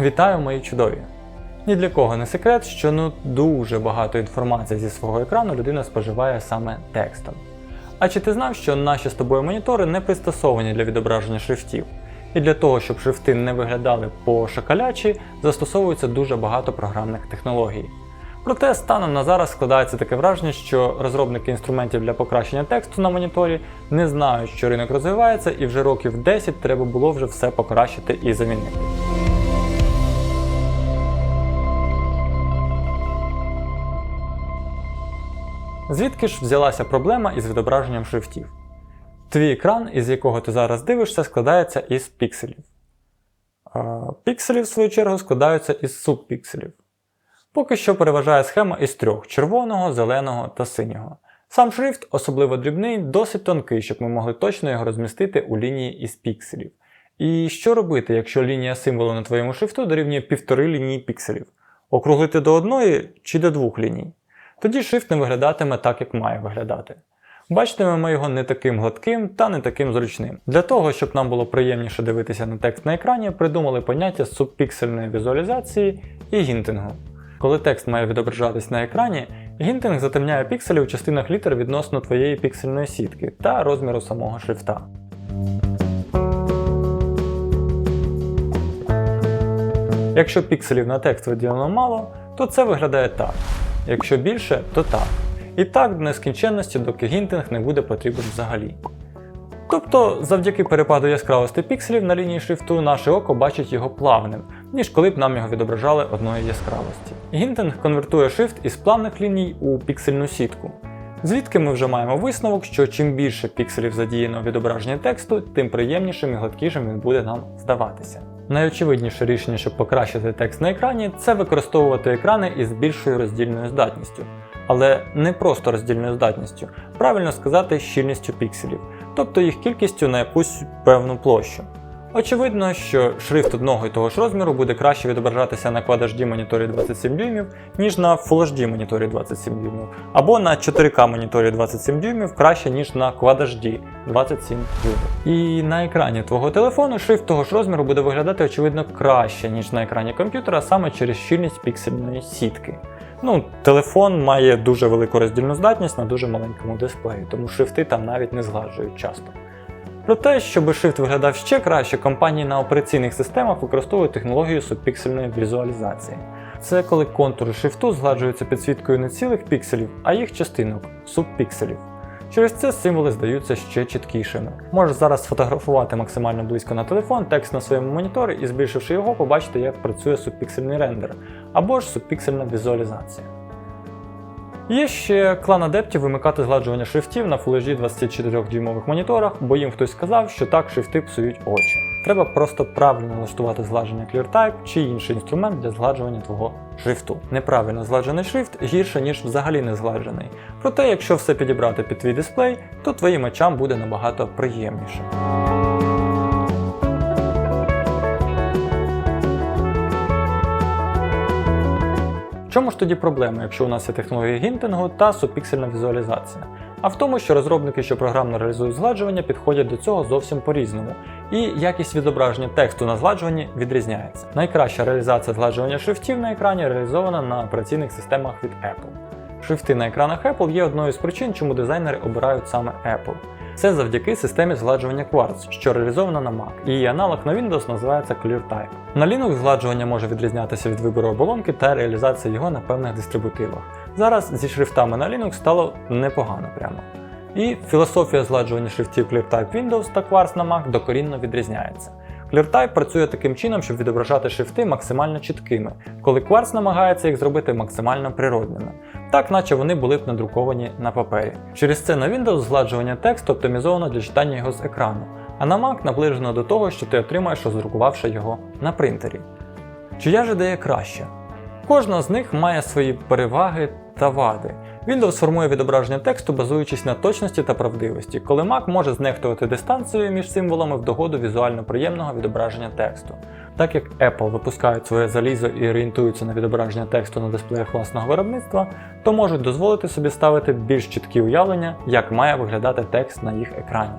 Вітаю, мої чудові! Ні для кого не секрет, що ну дуже багато інформації зі свого екрану людина споживає саме текстом. А чи ти знав, що наші з тобою монітори не пристосовані для відображення шрифтів? І для того, щоб шрифти не виглядали по шакалячі, застосовується дуже багато програмних технологій. Проте станом на зараз складається таке враження, що розробники інструментів для покращення тексту на моніторі не знають, що ринок розвивається, і вже років 10 треба було вже все покращити і замінити. Звідки ж взялася проблема із відображенням шрифтів? Твій екран, із якого ти зараз дивишся, складається із пікселів. Пікселі, в свою чергу, складаються із субпікселів. Поки що переважає схема із трьох червоного, зеленого та синього. Сам шрифт, особливо дрібний, досить тонкий, щоб ми могли точно його розмістити у лінії із пікселів. І що робити, якщо лінія символу на твоєму шрифту дорівнює півтори лінії пікселів? Округлити до одної чи до двох ліній? Тоді шрифт не виглядатиме так, як має виглядати. Бачитимемо його не таким гладким та не таким зручним. Для того, щоб нам було приємніше дивитися на текст на екрані, придумали поняття субпіксельної візуалізації і гінтингу. Коли текст має відображатись на екрані, гінтинг затемняє пікселі у частинах літер відносно твоєї піксельної сітки та розміру самого шрифта. Якщо пікселів на текст виділено мало, то це виглядає так. Якщо більше, то так. І так до нескінченності, доки гінтинг не буде потрібен взагалі. Тобто, завдяки перепаду яскравості пікселів на лінії шрифту, наше око бачить його плавним, ніж коли б нам його відображали одної яскравості. Гінтинг конвертує шрифт із плавних ліній у піксельну сітку. Звідки ми вже маємо висновок, що чим більше пікселів задіяно в відображенні тексту, тим приємнішим і гладкішим він буде нам здаватися. Найочевидніше рішення, щоб покращити текст на екрані, це використовувати екрани із більшою роздільною здатністю. Але не просто роздільною здатністю, правильно сказати, щільністю пікселів, тобто їх кількістю на якусь певну площу. Очевидно, що шрифт одного і того ж розміру буде краще відображатися на Quad HD моніторі 27 дюймів, ніж на Full HD моніторі 27 дюймів, або на 4К моніторі 27 дюймів краще, ніж на Quad HD 27 дюймів. І на екрані твого телефону шрифт того ж розміру буде виглядати очевидно краще, ніж на екрані комп'ютера, саме через щільність піксельної сітки. Ну, телефон має дуже велику роздільну здатність на дуже маленькому дисплеї, тому шрифти там навіть не згладжують часто. Проте, щоб шрифт виглядав ще краще, компанії на операційних системах використовують технологію субпіксельної візуалізації. Це коли контури шрифту згладжуються підсвіткою не цілих пікселів, а їх частинок субпікселів. Через це символи здаються ще чіткішими. Можеш зараз сфотографувати максимально близько на телефон текст на своєму моніторі і, збільшивши його, побачити, як працює субпіксельний рендер або ж субпіксельна візуалізація. Є ще клан адептів вимикати згладжування шрифтів на HD 24-дюймових моніторах, бо їм хтось сказав, що так шрифти псують очі. Треба просто правильно налаштувати згладження ClearType чи інший інструмент для згладжування твого шрифту. Неправильно згладжений шрифт гірше, ніж взагалі не згладжений. Проте, якщо все підібрати під твій дисплей, то твоїм очам буде набагато приємніше. Чому ж тоді проблема, якщо у нас є технологія гінтингу та субпіксельна візуалізація? А в тому, що розробники, що програмно реалізують згладжування, підходять до цього зовсім по-різному, і якість відображення тексту на згладжуванні відрізняється. Найкраща реалізація згладжування шрифтів на екрані реалізована на операційних системах від Apple. Шрифти на екранах Apple є одною з причин, чому дизайнери обирають саме Apple. Це завдяки системі згладжування Quartz, що реалізована на Mac. Її аналог на Windows називається ClearType. На Linux згладжування може відрізнятися від вибору оболонки та реалізації його на певних дистрибутивах. Зараз зі шрифтами на Linux стало непогано прямо. І філософія згладжування шрифтів ClearType Windows та Quartz на Mac докорінно відрізняється. ClearType працює таким чином, щоб відображати шрифти максимально чіткими, коли Quartz намагається їх зробити максимально природними, так наче вони були б надруковані на папері. Через це на Windows згладжування тексту оптимізовано для читання його з екрану, а на Mac наближено до того, що ти отримаєш, роздрукувавши його на принтері. Чия ж ідея краща? Кожна з них має свої переваги та вади. Windows формує відображення тексту, базуючись на точності та правдивості, коли Mac може знехтувати дистанцією між символами в догоду візуально приємного відображення тексту. Так як Apple випускають своє залізо і орієнтуються на відображення тексту на дисплеях власного виробництва, то можуть дозволити собі ставити більш чіткі уявлення, як має виглядати текст на їх екрані.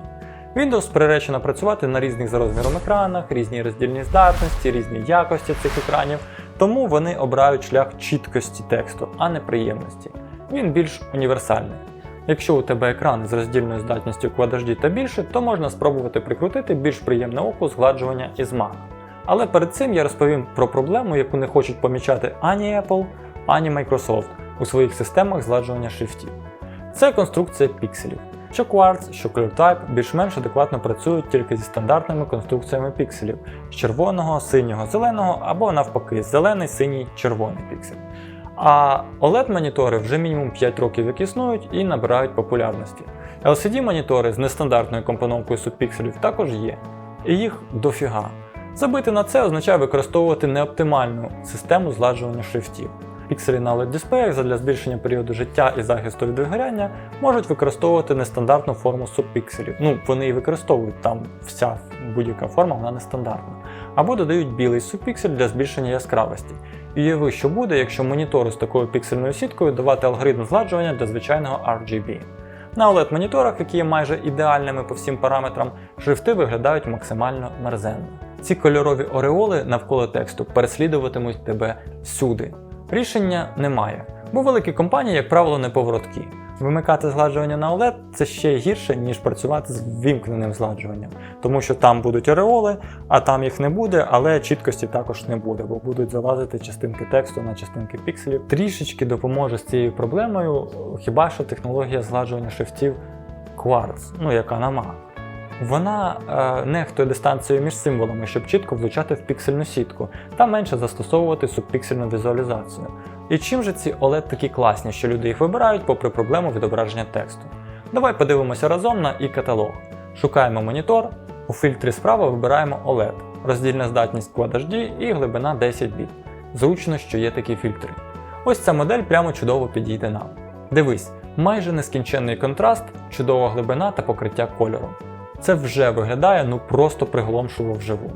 Windows приречено працювати на різних за розміром екранах, різній роздільній здатності, різній якості цих екранів, тому вони обирають шлях чіткості тексту, а не приємності. Він більш універсальний. Якщо у тебе екран з роздільною здатністю Quad HD та більше, то можна спробувати прикрутити більш приємне оку згладжування із Mac. Але перед цим я розповім про проблему, яку не хочуть помічати ані Apple, ані Microsoft у своїх системах згладжування шрифтів. Це конструкція пікселів. Що Quartz, що ClearType більш-менш адекватно працюють тільки зі стандартними конструкціями пікселів з червоного, синього, зеленого або навпаки зелений, синій, червоний піксель. А OLED-монітори вже мінімум 5 років як існують і набирають популярності. LCD-монітори з нестандартною компоновкою субпікселів також є, і їх дофіга. Забити на це означає використовувати неоптимальну систему зладжування шрифтів. Пікселі на oled дисплеях задля збільшення періоду життя і захисту від вигоряння можуть використовувати нестандартну форму субпікселів. Ну, вони і використовують там вся будь-яка форма, вона нестандартна. Або додають білий субпіксель для збільшення яскравості. Уяви, що буде, якщо монітору з такою піксельною сіткою давати алгоритм зладжування для звичайного RGB. На OLED-моніторах, які є майже ідеальними по всім параметрам, шрифти виглядають максимально мерзенно. Ці кольорові ореоли навколо тексту переслідуватимуть тебе всюди. Рішення немає, бо великі компанії, як правило, не повороткі. Вимикати згладжування на OLED це ще гірше, ніж працювати з ввімкненим згладжуванням, тому що там будуть ореоли, а там їх не буде, але чіткості також не буде, бо будуть залазити частинки тексту на частинки пікселів. Трішечки допоможе з цією проблемою, хіба що технологія згладжування шрифтів Quartz, ну яка на Mac. Вона е, нехтує дистанцією між символами, щоб чітко влучати в піксельну сітку та менше застосовувати субпіксельну візуалізацію. І чим же ці OLED такі класні, що люди їх вибирають попри проблему відображення тексту? Давай подивимося разом на і каталог. Шукаємо монітор, у фільтрі справа вибираємо OLED, роздільна здатність Quad HD і глибина 10 біт. Зручно, що є такі фільтри. Ось ця модель прямо чудово підійде нам. Дивись, майже нескінченний контраст, чудова глибина та покриття кольору. Це вже виглядає ну просто приголомшливо вживу.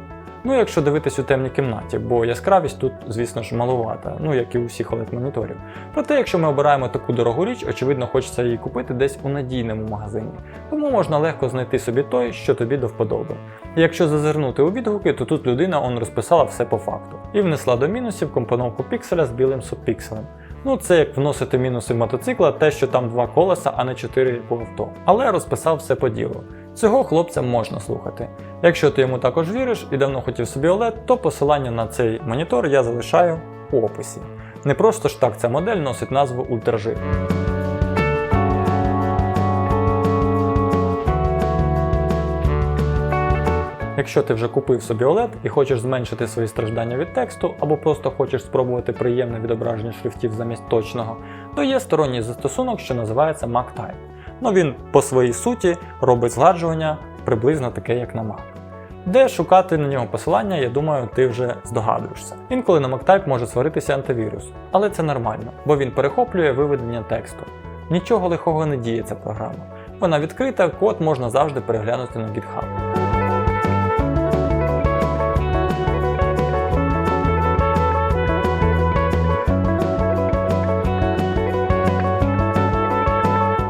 Ну, якщо дивитись у темній кімнаті, бо яскравість тут, звісно ж, малувата, ну як і у всіх oled моніторів. Проте, якщо ми обираємо таку дорогу річ, очевидно, хочеться її купити десь у надійному магазині, тому можна легко знайти собі той, що тобі до вподоби. Якщо зазирнути у відгуки, то тут людина он розписала все по факту і внесла до мінусів компоновку пікселя з білим субпікселем. Ну, це як вносити мінуси мотоцикла, те, що там два колеса, а не чотири по авто. Але розписав все по ділу. Цього хлопця можна слухати. Якщо ти йому також віриш і давно хотів собі OLED, то посилання на цей монітор я залишаю у описі. Не просто ж так ця модель носить назву ультражир. Якщо ти вже купив собі OLED і хочеш зменшити свої страждання від тексту, або просто хочеш спробувати приємне відображення шрифтів замість точного, то є сторонній застосунок, що називається MacType. Ну він по своїй суті робить згладжування приблизно таке, як на Mac. Де шукати на нього посилання, я думаю, ти вже здогадуєшся. Інколи на MacType може сваритися антивірус, але це нормально, бо він перехоплює виведення тексту. Нічого лихого не діє ця програма. Вона відкрита, код можна завжди переглянути на GitHub.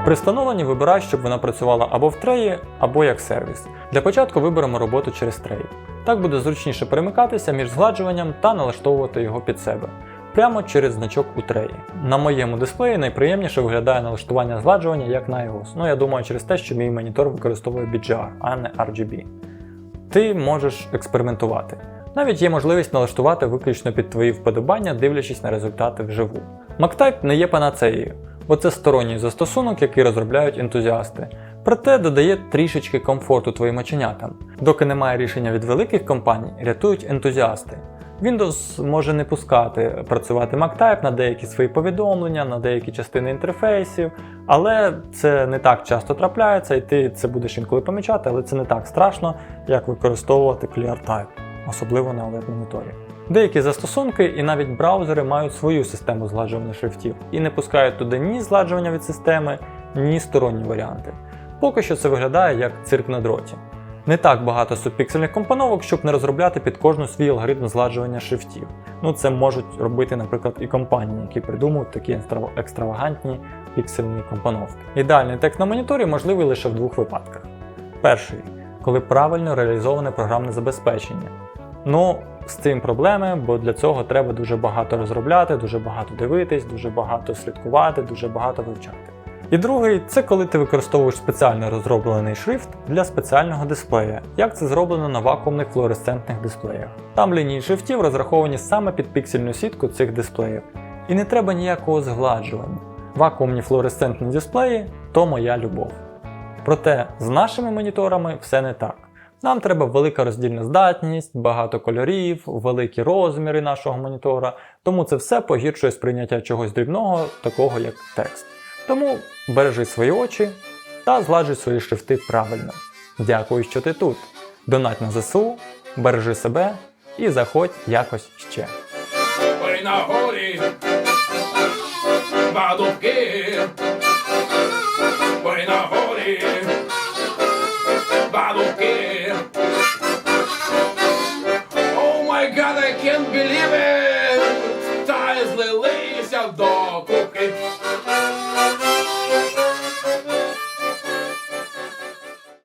При встановленні вибирай, щоб вона працювала або в треї, або як сервіс. Для початку виберемо роботу через трей. Так буде зручніше перемикатися між згладжуванням та налаштовувати його під себе. Прямо через значок у треї. На моєму дисплеї найприємніше виглядає налаштування згладжування як на iOS. Ну я думаю через те, що мій монітор використовує BGR, а не RGB. Ти можеш експериментувати. Навіть є можливість налаштувати виключно під твої вподобання, дивлячись на результати вживу. MacType не є панацеєю, бо це сторонній застосунок, який розробляють ентузіасти. Проте додає трішечки комфорту твоїм оченятам. Доки немає рішення від великих компаній, рятують ентузіасти. Windows може не пускати працювати MacType на деякі свої повідомлення, на деякі частини інтерфейсів, але це не так часто трапляється, і ти це будеш інколи помічати, але це не так страшно, як використовувати ClearType, особливо на oled моніторі. Деякі застосунки і навіть браузери мають свою систему згладжування шрифтів і не пускають туди ні згладжування від системи, ні сторонні варіанти. Поки що це виглядає як цирк на дроті. Не так багато субпіксельних компоновок, щоб не розробляти під кожну свій алгоритм згладжування шрифтів. Ну це можуть робити, наприклад, і компанії, які придумують такі екстравагантні піксельні компоновки. Ідеальний текст на моніторі можливий лише в двох випадках. Перший коли правильно реалізоване програмне забезпечення. Ну, з цим проблеми, бо для цього треба дуже багато розробляти, дуже багато дивитись, дуже багато слідкувати, дуже багато вивчати. І другий це коли ти використовуєш спеціально розроблений шрифт для спеціального дисплея, як це зроблено на вакуумних флуоресцентних дисплеях. Там лінії шрифтів розраховані саме під піксельну сітку цих дисплеїв. І не треба ніякого згладжування. Вакуумні флуоресцентні дисплеї то моя любов. Проте з нашими моніторами все не так. Нам треба велика роздільна здатність, багато кольорів, великі розміри нашого монітора, тому це все погіршує сприйняття чогось дрібного, такого як текст. Тому бережи свої очі та згладжуй свої шрифти правильно. Дякую, що ти тут. Донать на ЗСУ, бережи себе і заходь якось ще. Ой на горі,